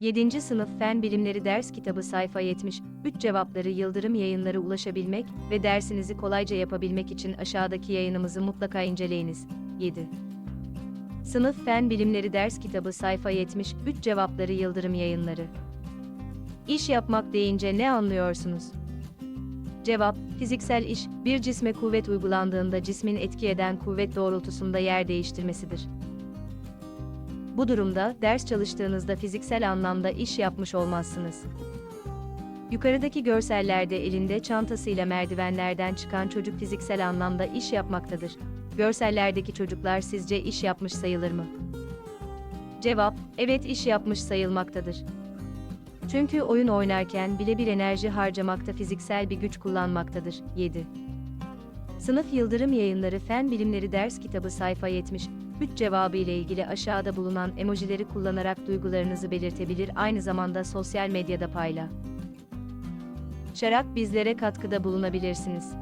7. Sınıf Fen Bilimleri Ders Kitabı sayfa 70, 3 cevapları Yıldırım Yayınları ulaşabilmek ve dersinizi kolayca yapabilmek için aşağıdaki yayınımızı mutlaka inceleyiniz. 7. Sınıf Fen Bilimleri Ders Kitabı sayfa 70, 3 cevapları Yıldırım Yayınları. İş yapmak deyince ne anlıyorsunuz? Cevap, fiziksel iş, bir cisme kuvvet uygulandığında cismin etki eden kuvvet doğrultusunda yer değiştirmesidir. Bu durumda ders çalıştığınızda fiziksel anlamda iş yapmış olmazsınız. Yukarıdaki görsellerde elinde çantasıyla merdivenlerden çıkan çocuk fiziksel anlamda iş yapmaktadır. Görsellerdeki çocuklar sizce iş yapmış sayılır mı? Cevap, evet iş yapmış sayılmaktadır. Çünkü oyun oynarken bile bir enerji harcamakta fiziksel bir güç kullanmaktadır. 7. Sınıf Yıldırım Yayınları Fen Bilimleri Ders Kitabı sayfa 70, 3 cevabı ile ilgili aşağıda bulunan emojileri kullanarak duygularınızı belirtebilir aynı zamanda sosyal medyada payla. Şarak bizlere katkıda bulunabilirsiniz.